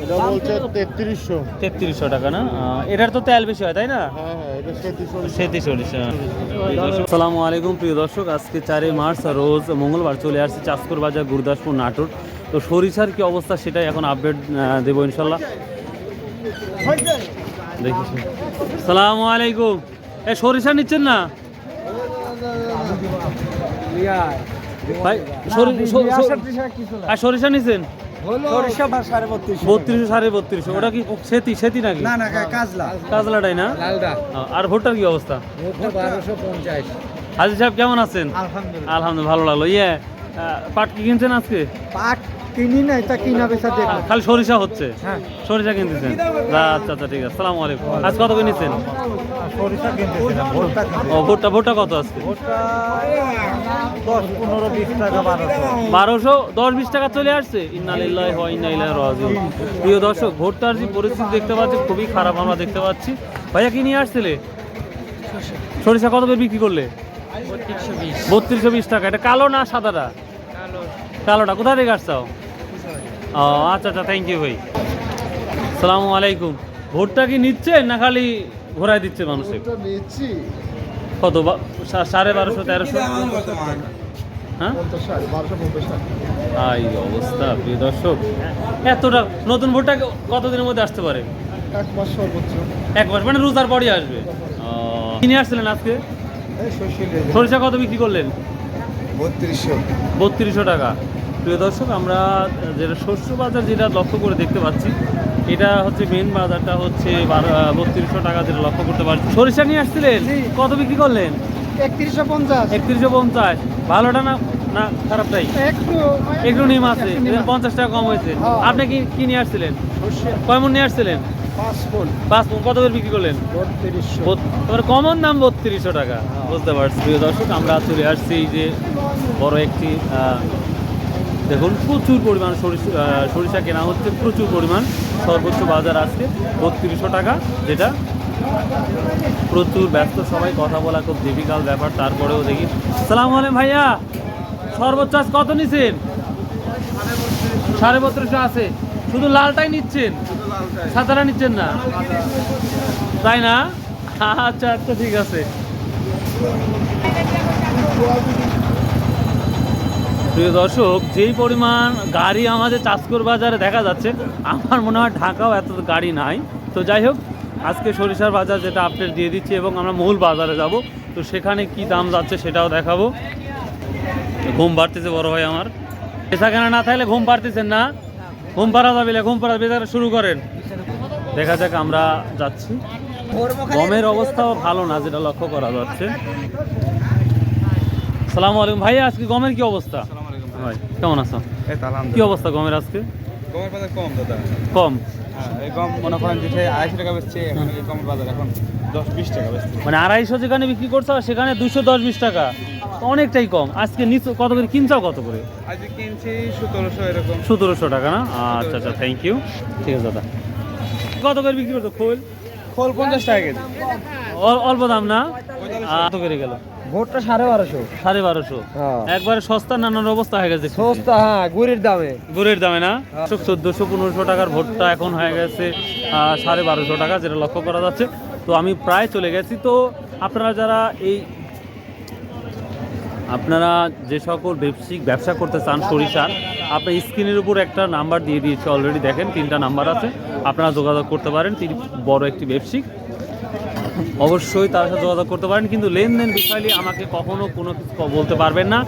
এটা বলছে তেত্রিশশো। তেত্রিশশো টাকা না? এটার তো তেল বেশি হয় তাই না? হ্যাঁ হ্যাঁ সরিষা আসসালামু আলাইকুম প্রিয় দর্শক। আজকে চারই মার্চ রোজ মঙ্গলবার চলে আসছে চাঁদপুর বাজার গুরুদাসপুর নাটোর। তো সরিষার কি অবস্থা সেটাই এখন আপডেট দেবো ইনশাল্লাহ। দেখি সালামু আলাইকুম। এ সরিষা নিচ্ছেন না? ভাই সরি- স- বত্রিশশো সাড়ে বত্রিশশো ওটা কি সেতি সেতি নাকি? না না কাজলা। কাজলাটাই না? আর ভোটটার কি অবস্থা? বারোশো পঞ্চাশ। হাজির সাহেব কেমন আছেন? আলহামদুলিল্লাহ। আলহামদুলিল্লাহ ভালো লাগল। ইয়ে পাট কি কিনছেন আজকে? পাট কিনি না এটা কিনা বেচা দেখো খালি সরিষা হচ্ছে। হ্যাঁ। সরিষা কিনতেছেন? আচ্ছা আচ্ছা ঠিক আছে। সালাম আলাইকুম। আজ কত করে নিচ্ছেন? সরিষা ভোটটা ও ভোটটা ভোটটা কত ভোটটা দশ পনেরো বিশ টাকা বারোশো। বারোশো দশ বিশ টাকা চলে আসছে। ইন্নালিল্লাহ হয় ইন্নাইল্লাহ রাজিউন। প্রিয় দর্শক ভোটটার যে পরিস্থিতি দেখতে পাচ্ছি খুবই খারাপ আমরা দেখতে পাচ্ছি। ভাইয়া কি নিয়ে আসছিলে? সরিষা। কত করে বিক্রি করলে? বত্রিশশো বিশ। টাকা। এটা কালো না সাদাটা? কালোটা। কোথা থেকে আসছাও ও আচ্ছা আচ্ছা থ্যাংক ইউ ভাই। সালামু আলাইকুম। ভোটটা কি নিচ্ছে না খালি ঘোরায় দিচ্ছে মানুষে? কত সাড়ে বারোশো তেরোশো? হ্যাঁ? এই অবস্থা প্রিয় দর্শক। এতটা নতুন ভোটটা কতদিনের মধ্যে আসতে পারে? এক মাস সর্বোচ্চ। এক মাস মানে রোজার পরই আসবে। কিনে আসছিলেন আজকে? সরিষা কত বিক্রি করলেন? বত্রিশশো। বত্রিশশো টাকা। প্রিয় দর্শক আমরা যেটা শস্য বাজার যেটা লক্ষ্য করে দেখতে পাচ্ছি এটা হচ্ছে মেন বাজারটা হচ্ছে বত্রিশশো টাকা যেটা লক্ষ্য করতে পারছি। সরিষা নিয়ে আসছিলেন? কত বিক্রি করলেন? একত্রিশশো পঞ্চাশ। একত্রিশশো পঞ্চাশ। ভালোটা না না খারাপটাই একটু একটু নিম আছে। পঞ্চাশ টাকা কম হয়েছে। হ্যাঁ। আপনি কি কি নিয়ে আসছিলেন? কয় মন নিয়ে আসছিলেন? পাঁচ কত করে বিক্রি করলেন? তোমার কমন দাম বত্রিশশো টাকা। বুঝতে পারছি। প্রিয় দর্শক আমরা চলে আসছি যে বড় একটি দেখুন, প্রচুর পরিমাণ সরিষা সরিষা কেনা হচ্ছে, প্রচুর পরিমাণ। সর্বোচ্চ বাজার আজকে বত্রিশশো টাকা, যেটা প্রচুর ব্যস্ত সবাই, কথা বলা খুব ডিফিকাল্ট ব্যাপার। তারপরেও দেখি, সালাম আলাইকুম ভাইয়া, সর্বোচ্চ কত নিছেন? সাড়ে বত্রিশশো আছে, শুধু লালটাই নিচ্ছেন? সাদাটা নিচ্ছেন না? তাই না? আচ্ছা আচ্ছা ঠিক আছে। প্রিয় দর্শক, যেই পরিমাণ গাড়ি আমাদের চাঁদপুর বাজারে দেখা যাচ্ছে, আমার মনে হয় ঢাকাও এত গাড়ি নাই। তো যাই হোক, আজকে সরিষার বাজার যেটা আপডেট দিয়ে দিচ্ছি এবং আমরা মূল বাজারে যাব। তো সেখানে কি দাম যাচ্ছে সেটাও দেখাবো। ঘুম পাড়তেছে বড় ভাই আমার। পেশা কেনা না থাকলে ঘুম পাড়তেছেন না? ঘুম পাড়া যাবে ঘুম পাড়া বেজার শুরু করেন। দেখা যাক, আমরা যাচ্ছি। গমের অবস্থাও ভালো না, যেটা লক্ষ্য করা যাচ্ছে। সালাম আলাইকুম ভাই আজকে গমের কি অবস্থা? ভাই। কেমন আছো? কি অবস্থা গমের আজকে? গমের বাজার কম দাদা। কম? হ্যাঁ, এই গম মনে করেন যে আড়াইশো টাকা বেচছে এখন এই গমের বাজার এখন দশ বিশ টাকা বেচছে। মানে আড়াইশো যেখানে বিক্রি করছ সেখানে দুশো দশ বিশ টাকা। অনেকটাই কম। আজকে নিচ কত করে? কিনছাও কত করে? আজকে কিনছি সতেরোশো এরকম। সতেরোশো টাকা না? আচ্ছা আচ্ছা থ্যাংক ইউ ঠিক আছে দাদা। কত করে বিক্রি করতো খোল। খোল পঞ্চাশ টাকা কেজি। অল্প দাম না? কত করে গেল? ভোটটা সাড়ে বারোশো। সাড়ে বারোশো। হ্যাঁ। একবারে সস্তা নানান অবস্থা হয়ে গেছে? সস্তা হ্যাঁ গুড়ির দামে। গুড়ের দামে না? চোদ্দোশো পনেরোশো টাকার ভোটটা এখন হয়ে গেছে সাড়ে বারোশো টাকা যেটা লক্ষ্য করা যাচ্ছে। তো আমি প্রায় চলে গেছি। তো আপনারা যারা এই আপনারা যে সকল ব্যবসায়িক ব্যবসা করতে চান সরিষার আপনার স্ক্রিনের উপর একটা নাম্বার দিয়ে দিয়েছে অলরেডি দেখেন তিনটা নাম্বার আছে। আপনারা যোগাযোগ করতে পারেন তিনি বড় একটি ব্যবসায়িক। অবশ্যই তার সাথে যোগাযোগ করতে পারেন কিন্তু লেনদেন বিষয় আমাকে কখনো কোনো কিছু বলতে পারবেন না।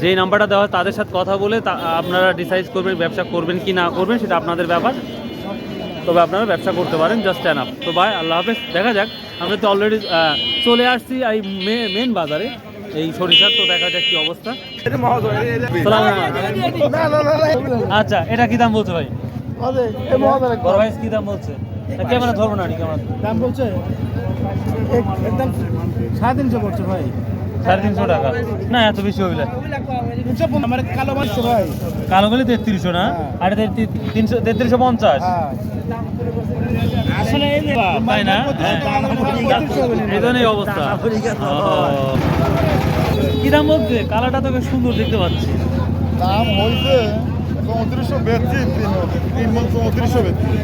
যেই নাম্বারটা দেওয়া হয় তাদের সাথে কথা বলে আপনারা ডিসাইড করবেন ব্যবসা করবেন কি না করবেন সেটা আপনাদের ব্যাপার। তবে আপনারা ব্যবসা করতে পারেন জাস্ট অ্যান আপ তো ভাই আল্লাহ হাফেজ। দেখা যাক আমরা তো অলরেডি চলে আসছি এই মেন বাজারে এই সরিষার। তো দেখা যাক কি অবস্থা। আচ্ছা এটা কি দাম বলছে ভাই? বড় ভাই কি দাম বলছে? ক্যামেরা ধরবো না ক্যামেরা দাম বলছে? একদম সাড়ে তিনশো পড়ছে ভাই। সাড়ে তিনশো টাকা? না এত বেশি হইলে তিনশো আমার কালো মারছে ভাই। কালো গেলে তেত্রিশশো না? আর তিনশো তেত্রিশশো পঞ্চাশ? হ্যাঁ। তাই না? হ্যাঁ। এই জন্যই অবস্থা। কি দাম বলছে? কালাটা তো বেশ সুন্দর দেখতে পাচ্ছি। দাম হয়েছে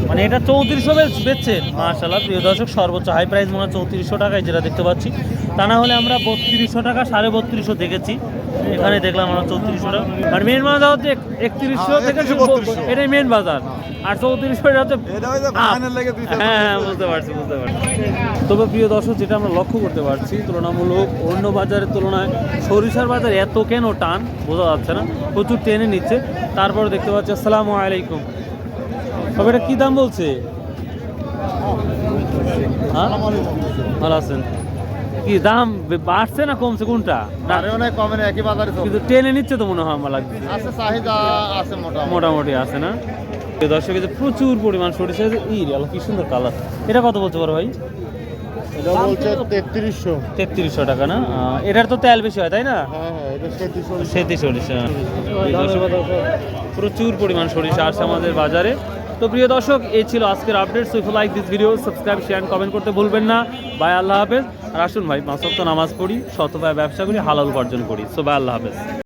মানে এটা চৌত্রিশশো বেচছেন? মার্শাল্লাহ প্রিয় দর্শক, সর্বোচ্চ হাই প্রাইস মনে হয় চৌত্রিশশো টাকায় যেটা দেখতে পাচ্ছি। তা না হলে আমরা বত্রিশশো টাকা সাড়ে বত্রিশশো দেখেছি। এখানে দেখলাম আমরা চৌত্রিশশো টাকা আর মেন বাজার হচ্ছে একত্রিশশো হ্যাঁ, থেকে এটাই মেন বাজার। আর চৌত্রিশশো এটা হচ্ছে দুই চার হ্যাঁ হ্যাঁ বুঝতে পারছি বুঝতে পারছি। তবে প্রিয় দর্শক যেটা আমরা লক্ষ্য করতে পারছি তুলনামূলক অন্য বাজারের তুলনায় সরিষার বাজার এত কেন টান বোঝা যাচ্ছে না। প্রচুর টেনে নিচ্ছে। তারপর দেখতে পাচ্ছি আসসালামু আলাইকুম। তবে এটা কী দাম বলছে? হ্যাঁ? ভালো আছেন? কি দাম বাড়ছে না কমছে কোনটা? না আরে অনেক কমে না, একই বাজারে কিন্তু টেনে নিচ্ছে তো মনে হয় আমার লাগছে। আছে চাহিদা আছে মোটামুটি। মোটামুটি আছে না? দর্শক যে প্রচুর পরিমাণ সরিষা আছে ই কি সুন্দর কালার। এটা কত বলতে পারো ভাই? এটা বলছে তেত্রিশশো। তেত্রিশশো টাকা না? এটার তো তেল বেশি হয় তাই না? হ্যাঁ হ্যাঁ সেতি সরিষা প্রচুর পরিমাণ সরিষা আসছে আমাদের বাজারে। তো প্রিয় দর্শক, এই ছিল আজকের update সুইফ like this video subscribe share comment করতে ভুলবেন না। বাই, আল্লাহ হাফেজ। আর আসুন ভাই, মাসক্ত নামাজ পড়ি শতভায় ব্যবসা করি, হালাল উপার্জন করি। সো বাই, আল্লাহ হাফেজ।